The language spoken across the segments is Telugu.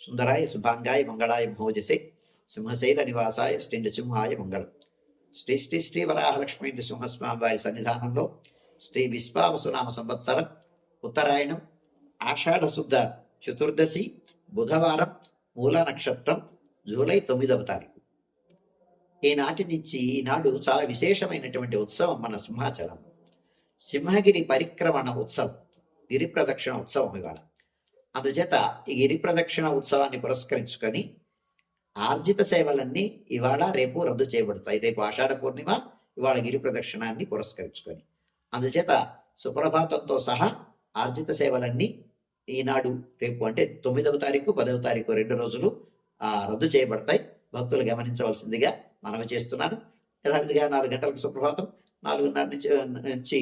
సుందరాయ శుభాంగాయ మంగళాయ భోజసే సింహశైల నివాసాయ శ్రీ నృసింహాయ మంగళం. శ్రీ శ్రీ శ్రీ వరాహలక్ష్మీ నృసింహస్వామి వారి సన్నిధానంలో శ్రీ విశ్వావసునామ సంవత్సరం ఉత్తరాయణం ఆషాఢశుద్ధ చతుర్దశి బుధవారం మూల నక్షత్రం జూలై తొమ్మిదవ తారీఖు. ఈనాటి నుంచి ఈనాడు చాలా విశేషమైనటువంటి ఉత్సవం మన సింహాచలం. సింహగిరి పరిక్రమణ ఉత్సవం గిరి ప్రదక్షిణ ఉత్సవం ఇవాళ. అందుచేత ఈ గిరి ప్రదక్షిణ ఉత్సవాన్ని పురస్కరించుకొని ఆర్జిత సేవలన్నీ ఇవాళ రేపు రద్దు చేయబడతాయి. రేపు ఆషాఢ పూర్ణిమ ఇవాళ గిరి ప్రదక్షిణాన్ని పురస్కరించుకొని. అందుచేత సుప్రభాతంతో సహా ఆర్జిత సేవలన్నీ ఈనాడు రేపు అంటే తొమ్మిదవ తారీఖు పదవ తారీఖు రెండు రోజులు రద్దు చేయబడతాయి. భక్తులు గమనించవలసిందిగా మనవి చేస్తున్నాను. యథావిధిగా నాలుగు గంటలకు సుప్రభాతం నాలుగున్నర నుంచి నుంచి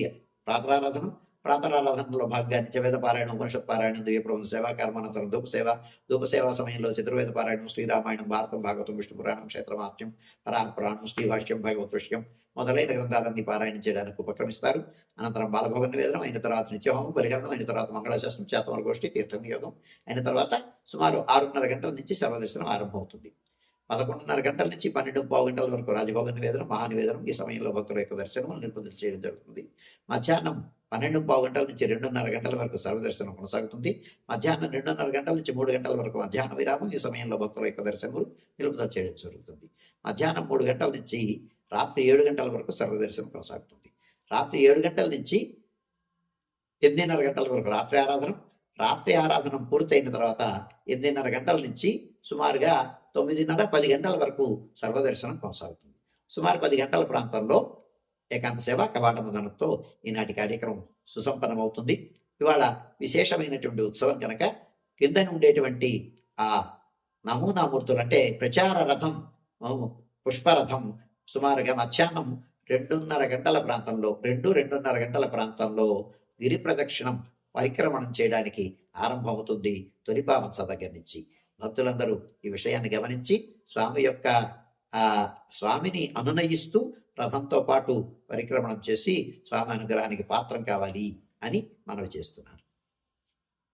ప్రాతరారాధనలో భాగంగా నిత్యవేద పారాయణం ఉపనిషత్ పారాయణం దివ్యప్రబంధ సేవా కర్మానంతరం ధూపసేవ సమయంలో చతుర్వేద పారాయణం శ్రీరామాయణం భారతం భాగవతం విష్ణు పురాణం క్షేత్రమాత్యం పరాపురాణం శ్రీభాష్యం భగవత్ విషయం మొదలైన గ్రంథాలన్నీ పారాయణం చేయడానికి ఉపక్రమిస్తారు. అనంతరం బాలభోగ నివేదనం అయిన తర్వాత నిత్యహోమం బలిగరణం అయిన తర్వాత మంగళశాస్త్రం చేతమల గోష్ఠి తీర్థ అయిన తర్వాత సుమారు ఆరున్నర గంటల నుంచి సర్వదర్శనం ఆరంభమవుతుంది. పదకొండున్నర గంటల నుంచి పన్నెండు పావు గంటల వరకు రాజభోగ నివేదనం మహానివేదనం ఈ సమయంలో భక్తుల యొక్క దర్శనం నిర్బంధం చేయడం జరుగుతుంది. మధ్యాహ్నం పన్నెండు పావు గంటల నుంచి రెండున్నర గంటల వరకు సర్వదర్శనం కొనసాగుతుంది. మధ్యాహ్నం రెండున్నర గంటల నుంచి మూడు గంటల వరకు మధ్యాహ్న విరామం. ఈ సమయంలో భక్తుల యొక్క దర్శనములు నిలుపుదల చేయడం జరుగుతుంది. మధ్యాహ్నం మూడు గంటల నుంచి రాత్రి ఏడు గంటల వరకు సర్వదర్శనం కొనసాగుతుంది. రాత్రి ఏడు గంటల నుంచి ఎనిమిదిన్నర గంటల వరకు రాత్రి ఆరాధన. రాత్రి ఆరాధన పూర్తయిన తర్వాత ఎనిమిదిన్నర గంటల నుంచి సుమారుగా తొమ్మిదిన్నర పది గంటల వరకు సర్వదర్శనం కొనసాగుతుంది. సుమారు పది గంటల ప్రాంతంలో ఏకాంత సేవ కవాట ఈనాటి కార్యక్రమం సుసంపన్నమవుతుంది. ఇవాళ విశేషమైనటువంటి ఉత్సవం కనుక కింద ఉండేటువంటి ఆ నమూనామూర్తులు అంటే ప్రచార రథం పుష్పరథం సుమారుగా మధ్యాహ్నం రెండున్నర గంటల ప్రాంతంలో రెండు రెండున్నర గంటల ప్రాంతంలో గిరి ప్రదక్షిణం పరిక్రమణం చేయడానికి ఆరంభమవుతుంది తొలిపావంస దగ్గర నుంచి. భక్తులందరూ ఈ విషయాన్ని గమనించి స్వామి యొక్క ఆ స్వామిని అనునయిస్తూ రథంతో పాటు పరిక్రమణం చేసి స్వామి అనుగ్రహానికి పాత్రం కావాలి అని మనవి చేస్తున్నారు.